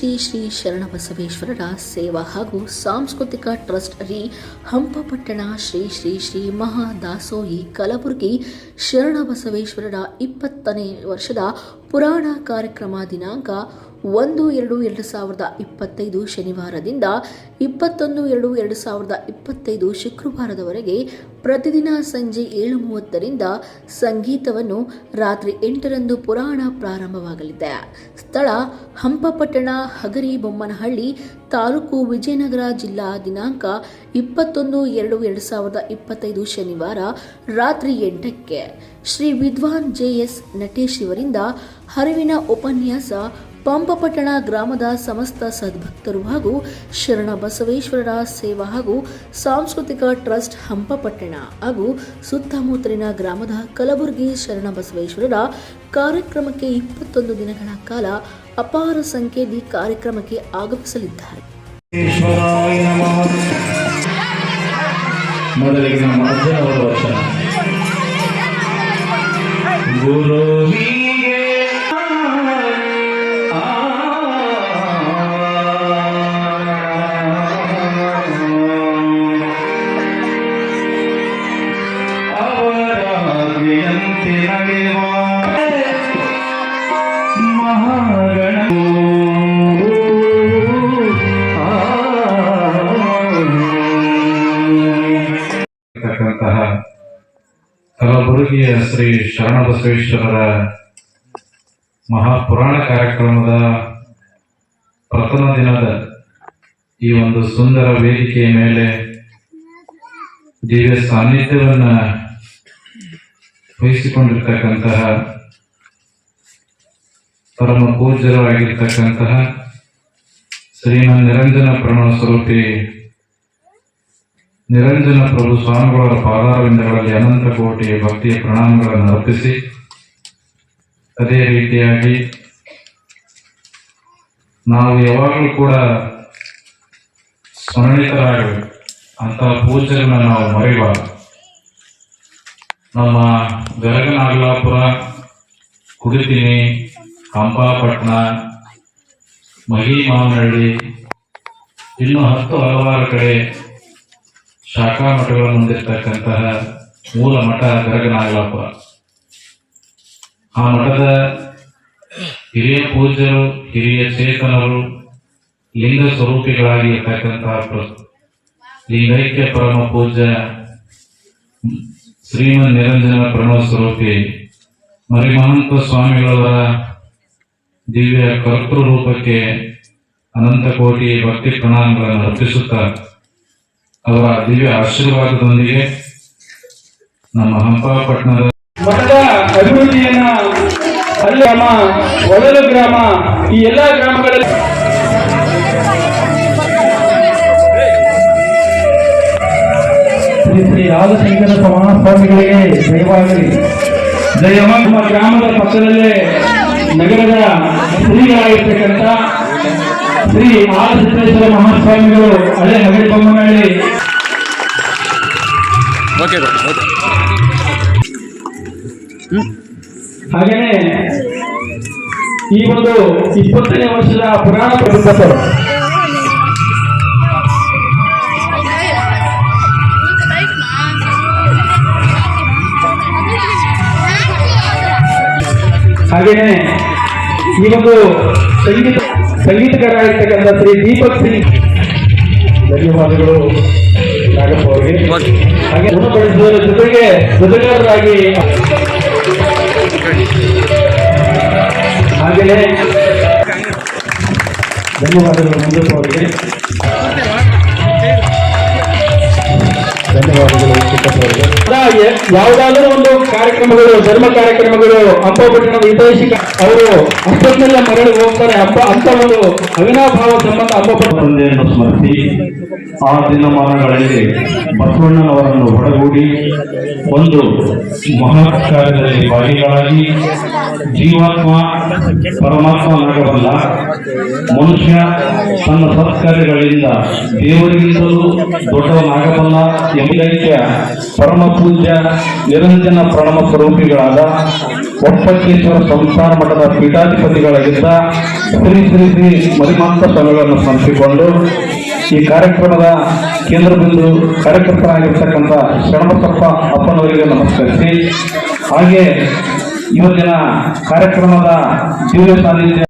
ಶ್ರೀ ಶ್ರೀ ಶರಣಬಸವೇಶ್ವರರ ಸೇವಾ ಹಾಗೂ ಸಾಂಸ್ಕೃತಿಕ ಟ್ರಸ್ಟ್ ರಿ ಹಂಪಪಟ್ಟಣ ಶ್ರೀ ಶ್ರೀ ಶ್ರೀ ಮಹಾದಾಸೋಹಿ ಕಲಬುರಗಿ ಶರಣಬಸವೇಶ್ವರರ ಇಪ್ಪತ್ತನೇ ವರ್ಷದ ಪುರಾಣ ಕಾರ್ಯಕ್ರಮ ದಿನಾಂಕ ಒಂದು, ಎರಡು ಎರಡು ಸಾವಿರದ ಇಪ್ಪತ್ತೈದು ಶನಿವಾರದಿಂದ ಇಪ್ಪತ್ತೊಂದು, ಎರಡು ಎರಡು ಸಾವಿರದ ಇಪ್ಪತ್ತೈದು ಶುಕ್ರವಾರದವರೆಗೆ ಪ್ರತಿದಿನ ಸಂಜೆ ಏಳು ಮೂವತ್ತರಿಂದ ಸಂಗೀತವನ್ನು ರಾತ್ರಿ ಎಂಟರಂದು ಪುರಾಣ ಪ್ರಾರಂಭವಾಗಲಿದೆ. ಸ್ಥಳ ಹಂಪಪಟ್ಟಣ, ಹಗರಿ, ಬೊಮ್ಮನಹಳ್ಳಿ, ತಾಲೂಕು ವಿಜಯನಗರ ಜಿಲ್ಲಾ ದಿನಾಂಕ ಇಪ್ಪತ್ತೊಂದು, ಎರಡು ಎರಡು ಸಾವಿರದ ಇಪ್ಪತ್ತೈದು ಶನಿವಾರ ರಾತ್ರಿ ಎಂಟಕ್ಕೆ. ಶ್ರೀ ವಿದ್ವಾನ್ ಜೆ ಎಸ್ ನಟೇಶ್ ಇವರಿಂದ ಹರಿವಿನ ಉಪನ್ಯಾಸ ಪಂಪಪಟ್ಟಣ ಗ್ರಾಮದ ಸಮಸ್ತ ಸದ್ಭಕ್ತರು ಹಾಗೂ ಶರಣ ಬಸವೇಶ್ವರರ ಸೇವಾ ಹಾಗೂ ಸಾಂಸ್ಕೃತಿಕ ಟ್ರಸ್ಟ್ ಹಂಪಪಟ್ಟಣ ಹಾಗೂ ಸುತ್ತಮುತ್ತಲಿನ ಗ್ರಾಮದ ಕಲಬುರಗಿ ಶರಣ ಬಸವೇಶ್ವರರ ಕಾರ್ಯಕ್ರಮಕ್ಕೆ ಇಪ್ಪತ್ತೊಂದು ದಿನಗಳ ಕಾಲ ಅಪಾರ ಸಂಖ್ಯೆಯಲ್ಲಿ ಕಾರ್ಯಕ್ರಮಕ್ಕೆ ಆಗಮಿಸಲಿದ್ದಾರೆ. ಈಶ್ವರಾಯ ಶ್ರೀ ಶರಣಬಸವೇಶ್ವರರ ಮಹಾಪುರಾಣ ಕಾರ್ಯಕ್ರಮದ ಪ್ರಥಮ ದಿನದ ಈ ಒಂದು ಸುಂದರ ವೇದಿಕೆಯ ಮೇಲೆ ದಿವ್ಯ ಸಾನ್ನಿಧ್ಯವನ್ನ ವಹಿಸಿಕೊಂಡಿರ್ತಕ್ಕಂತಹ ಪರಮ ಪೂಜ್ಯರಾಗಿರ್ತಕ್ಕಂತಹ ಶ್ರೀಮನ್ ನಿರಂಜನ ಪ್ರಮಾಣ ಸ್ವರೂಪಿ ನಿರಂಜನ ಪ್ರಭು ಸ್ವಾಮಿಗಳ ಪಾದಾರವಿಂದಗಳಲ್ಲಿ ಅನಂತ ಕೋಟಿ ಭಕ್ತಿಯ ಪ್ರಣಾಮಗಳನ್ನು ಅರ್ಪಿಸಿ, ಅದೇ ರೀತಿಯಾಗಿ ನಾವು ಯಾವಾಗಲೂ ಕೂಡ ಸ್ಮರಣಿತರಾಗಬೇಕು ಅಂತ ಪೂಜೆಗಳನ್ನ ನಾವು ಮರೆಯಬಾರದು ನಮ್ಮ ಗರಗನಾಗಲಾಪುರ, ಕುಡಿತೀನಿ, ಕಂಪಾಪಟ್ಟಣ ಮಹಿ ಮಹಿಮಾನಹಳ್ಳಿ ಇನ್ನೂ ಹತ್ತು ಹಲವಾರು ಕಡೆ ಶಾಖಾ ಮಠಗಳನ್ನು ಹೊಂದಿರತಕ್ಕಂತಹ ಮೂಲ ಮಠ ಗರಗನಾಗಲಾಪುರ ಆ ಮಠದ ಹಿರಿಯ ಪೂಜ್ಯರು, ಹಿರಿಯ ಚೇತನರು, ಲಿಂಗ ಸ್ವರೂಪಿಗಳಾಗಿ ಇರ್ತಕ್ಕಂತಹ ಲಿಂಗೈಕ್ಯ ಪರಮ ಪೂಜ್ಯ ಶ್ರೀಮನ್ ನಿರಂಜನ ಪ್ರಣವ ಸ್ವರೂಪಿ, ಮರಿಮಹಂತ ಸ್ವಾಮಿಗಳವರ ದಿವ್ಯ ಕರ್ತೃ ರೂಪಕ್ಕೆ ಅನಂತ ಕೋಟಿ ಭಕ್ತಿ ಪ್ರಣಾಮಗಳನ್ನು ಅರ್ಪಿಸುತ್ತಾ ಅವರ ದಿವ್ಯ ಆಶೀರ್ವಾದದೊಂದಿಗೆ ನಮ್ಮ ಹಂಪಾಪಟ್ಟಣದ ಮಠದ ಅಭಿವೃದ್ಧಿಯನ್ನ ಹಳ್ಳಿ ಗ್ರಾಮ ಒಳಲು ಗ್ರಾಮ ಈ ಎಲ್ಲಾ ಗ್ರಾಮಗಳಲ್ಲಿ ಶ್ರೀ ಸಮಾನ ಆದಿಶಂಕರ ಸ್ವಾಮಿಗಳಿಗೆ ಜಯವಾಗಲಿ ದಯವ ನಮ್ಮ ಗ್ರಾಮದ ಪಕ್ಕದಲ್ಲೇ ನಗರದ ಶ್ರೀಗಳಾಗಿರ್ತಕ್ಕಂಥ ಶ್ರೀ ಆದಿಸಿದ್ದೇಶ್ವರ ಮಹಾಸ್ವಾಮಿಗಳು ಹಳೆ ನಗರಿ ಬೊಮ್ಮನಹಳ್ಳಿ. ಹಾಗೇನೆ ಈ ಒಂದು ಇಪ್ಪತ್ತನೇ ವರ್ಷದ ಪುರಾಣ ಪ್ರಬಂಧಕರು ಹಾಗೇನೆ ಈ ಒಂದು ಸಂಗೀತ ಸಂಗೀತಗಾರ ಆಗಿರ್ತಕ್ಕಂಥ ಶ್ರೀ ದೀಪಕ್ ಸಿಂಗ್. ಧನ್ಯವಾದಗಳು ನಾಗಪ್ಪ ಅವರಿಗೆ. ಹಾಗೆ ಗುಣಪಡಿಸುವುದರ ಜೊತೆಗೆ ಜೊತೆಗಾರರಾಗಿ ಹಾಗೆಯೇ ಧನ್ಯವಾದಗಳು ಮಂಜಪ್ಪ ಅವರಿಗೆ. ಧನ್ಯವಾದಗಳು ಅವರಿಗೆ ಯಾವುದಾದರೂ ಒಂದು ಕಾರ್ಯಕ್ರಮಗಳು, ಧರ್ಮ ಕಾರ್ಯಕ್ರಮಗಳು ಹಂಪಪಟ್ಟಣದ ಹಿತೈಷಿಕ ಅವರು ಅಷ್ಟೊತ್ತೆಲ್ಲ ಮರಳಿ ಹೋಗ್ತಾರೆ. ಹಬ್ಬ, ಅಂತ ಒಂದು ಅವಿನಾಭಾವ ಸಂಬಂಧ ಹಬ್ಬ ತಂದೆಯನ್ನು ಸ್ಮರಿಸಿ ಆ ದಿನಮಾನಗಳಲ್ಲಿ ಬಸವಣ್ಣನವರನ್ನು ಒಡಗೂಡಿ ಒಂದು ಮಹತ್ ಕಾರ್ಯದಲ್ಲಿ ಭಾಗಿಗಳಾಗಿ ಜೀವಾತ್ಮ ಪರಮಾತ್ಮನಾಗಬಲ್ಲ ಮನುಷ್ಯ ತನ್ನ ಸತ್ಕಾರ್ಯಗಳಿಂದ ದೇವರಿಗಿಂತಲೂ ದೊಡ್ಡವನಾಗಬಲ್ಲ ಲಿಂಗೈಕ್ಯ ಪರಮ ಪೂಜ್ಯ, ನಿರಂಜನ ಪ್ರಣಮ ಸ್ವರೂಪಿಗಳಾದ ಒಪ್ಪಕ್ಕೇಶ್ವರ ಸಂಸ್ಥಾನ ಮಠದ ಪೀಠಾಧಿಪತಿಗಳಾಗಿದ್ದ ಶ್ರೀ ಶ್ರೀ ಶ್ರೀ ಮರಿಮಾಂತ ಸ್ವಾಮಿಗಳನ್ನು ಸ್ಮರಿಸಿಕೊಂಡು ಈ ಕಾರ್ಯಕ್ರಮದ ಕೇಂದ್ರ ಬಿಂದು ಕಾರ್ಯಕರ್ತರಾಗಿರ್ತಕ್ಕಂಥ ಶರಣಬಸಪ್ಪ ಅಪ್ಪನವರಿಗೆ ನಮಸ್ಕರಿಸಿ. ಹಾಗೆ ಇವತ್ತಿನ ಕಾರ್ಯಕ್ರಮದ ದಿವ್ಯ ಸಾನ್ನಿಧ್ಯ